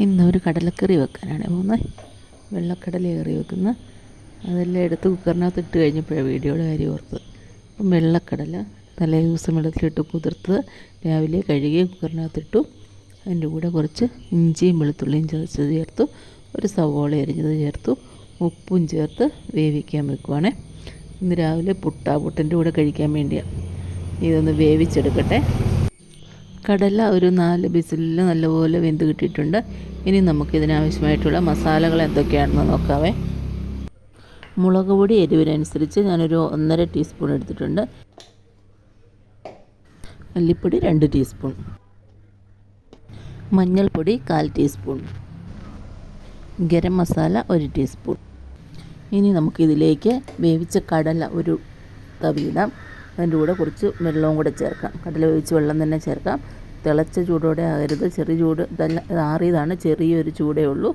ഇന്ന് ഒരു കടലക്കറി വെക്കാനാണ് പോകുന്നത്. വെള്ളക്കടല കറി വെക്കുന്ന അതെല്ലാം എടുത്ത് കുക്കറിനകത്ത് ഇട്ട് കഴിഞ്ഞപ്പോഴാണ് വീഡിയോയുടെ കാര്യം ഓർത്തത്. അപ്പം വെള്ളക്കടല തലേ ദിവസം വെള്ളത്തിലിട്ട് കുതിർത്ത് രാവിലെ കഴുകി കുക്കറിനകത്തിട്ടു അതിന്റെ കൂടെ കുറച്ച് ഇഞ്ചിയും വെളുത്തുള്ളിയും ചതച്ചത് ചേർത്തു. ഒരു സവോള അരിഞ്ഞത് ചേർത്തു. ഉപ്പും ചേർത്ത് വേവിക്കാൻ വെക്കുവാണേ. ഇന്ന് രാവിലെ പുട്ട പുട്ടിന്റെ കൂടെ കഴിക്കാൻ വേണ്ടിയാണ്. ഇതൊന്ന് വേവിച്ചെടുക്കട്ടെ. കടല ഒരു നാല് ബിസിലിൽ നല്ലപോലെ വെന്ത് കിട്ടിയിട്ടുണ്ട്. ഇനി നമുക്ക് നമുക്കിതിനാവശ്യമായിട്ടുള്ള മസാലകൾ എന്തൊക്കെയാണെന്ന് നോക്കാവേ. മുളക് പൊടി എരിവിനനുസരിച്ച് ഞാനൊരു ഒന്നര ടീസ്പൂൺ എടുത്തിട്ടുണ്ട്. മല്ലിപ്പൊടി രണ്ട് ടീസ്പൂൺ. മഞ്ഞൾപ്പൊടി കാൽ ടീസ്പൂൺ. ഗരം മസാല ഒരു ടീസ്പൂൺ. ഇനി നമുക്കിതിലേക്ക് വേവിച്ച കടല ഒരു തവിയിടാം. അതിന്റെ കൂടെ കുറച്ച് വെള്ളവും കൂടെ ചേർക്കാം. കടല വേവിച്ച് വെള്ളം തന്നെ ചേർക്കാം. തിളച്ച ചൂടോടെ ആകരുത്. ചെറിയ ചൂട് ഇതല്ല ആറിയതാണ്. ചെറിയൊരു ചൂടേ ഉള്ളൂ.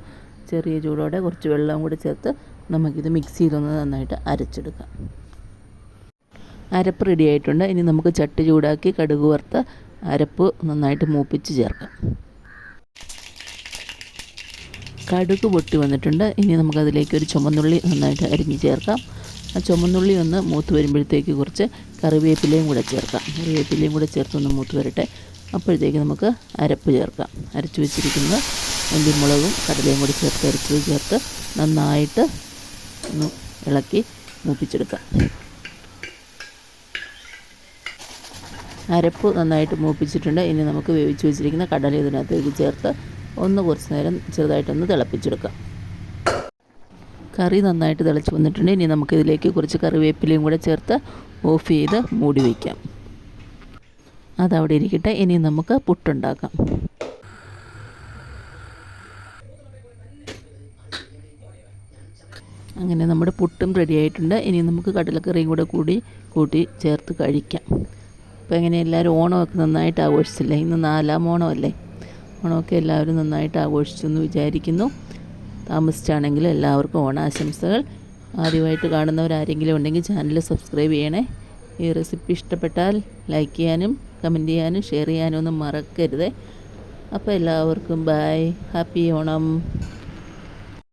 ചെറിയ ചൂടോടെ കുറച്ച് വെള്ളവും കൂടെ ചേർത്ത് നമുക്കിത് മിക്സിയിലൊന്ന് നന്നായിട്ട് അരച്ചെടുക്കാം. അരപ്പ് റെഡി ആയിട്ടുണ്ട്. ഇനി നമുക്ക് ചട്ടി ചൂടാക്കി കടുക് വറുത്ത് അരപ്പ് നന്നായിട്ട് മൂപ്പിച്ച് ചേർക്കാം. കടുക് പൊട്ടി വന്നിട്ടുണ്ട്. ഇനി നമുക്കതിലേക്ക് ഒരു ചുമന്നുള്ളി നന്നായിട്ട് അരിഞ്ഞ് ചേർക്കാം. ആ ചുമന്നുള്ളി ഒന്ന് മൂത്ത് വരുമ്പോഴത്തേക്ക് കുറച്ച് കറിവേപ്പിലയും കൂടെ ചേർക്കാം. കറിവേപ്പിലയും കൂടെ ചേർത്തൊന്ന് മൂത്ത് വരട്ടെ. അപ്പോഴത്തേക്ക് നമുക്ക് അരപ്പ് ചേർക്കാം. അരച്ചു വെച്ചിരിക്കുന്ന ഉള്ളിമുളകും കടലയും കൂടി ചേർത്ത് അരച്ചത് ചേർത്ത് നന്നായിട്ട് ഒന്ന് ഇളക്കി മൂപ്പിച്ചെടുക്കാം. അരപ്പ് നന്നായിട്ട് മൂപ്പിച്ചിട്ടുണ്ട്. ഇനി നമുക്ക് വേവിച്ച് വെച്ചിരിക്കുന്ന കടല ഇതിനകത്തേക്ക് ചേർത്ത് ഒന്ന് കുറച്ച് നേരം ചെറുതായിട്ടൊന്ന് തിളപ്പിച്ചെടുക്കാം. കറി നന്നായിട്ട് തിളച്ച് വന്നിട്ടുണ്ട്. ഇനി നമുക്കിതിലേക്ക് കുറച്ച് കറിവേപ്പിലയും കൂടെ ചേർത്ത് ഓഫ് ചെയ്ത് മൂടി വയ്ക്കാം അതവിടെ ഇരിക്കട്ടെ. ഇനി നമുക്ക് പുട്ടുണ്ടാക്കാം. അങ്ങനെ നമ്മുടെ പുട്ടും റെഡി ആയിട്ടുണ്ട്. ഇനി നമുക്ക് കടലക്കറിയും കൂടെ കൂടി കൂട്ടി ചേർത്ത് കഴിക്കാം. അപ്പോൾ എങ്ങനെ എല്ലാവരും ഓണമൊക്കെ നന്നായിട്ട് ആഘോഷിച്ചില്ലേ? ഇന്ന് നാലാം ഓണമല്ലേ? ഓണമൊക്കെ എല്ലാവരും നന്നായിട്ട് ആഘോഷിച്ചു എന്ന് വിചാരിക്കുന്നു. താമസിച്ചാണെങ്കിലും എല്ലാവർക്കും ഓണാശംസകൾ. ആദ്യമായിട്ട് കാണുന്നവരാരെങ്കിലും ഉണ്ടെങ്കിൽ ചാനൽ സബ്സ്ക്രൈബ് ചെയ്യണേ. ഈ റെസിപ്പി ഇഷ്ടപ്പെട്ടാൽ ലൈക്ക് ചെയ്യാനും കമന്റ് ചെയ്യാനും ഷെയർ ചെയ്യാനും ഒന്നും മറക്കരുത്. അപ്പോൾ എല്ലാവർക്കും ബൈ. ഹാപ്പി ഓണം.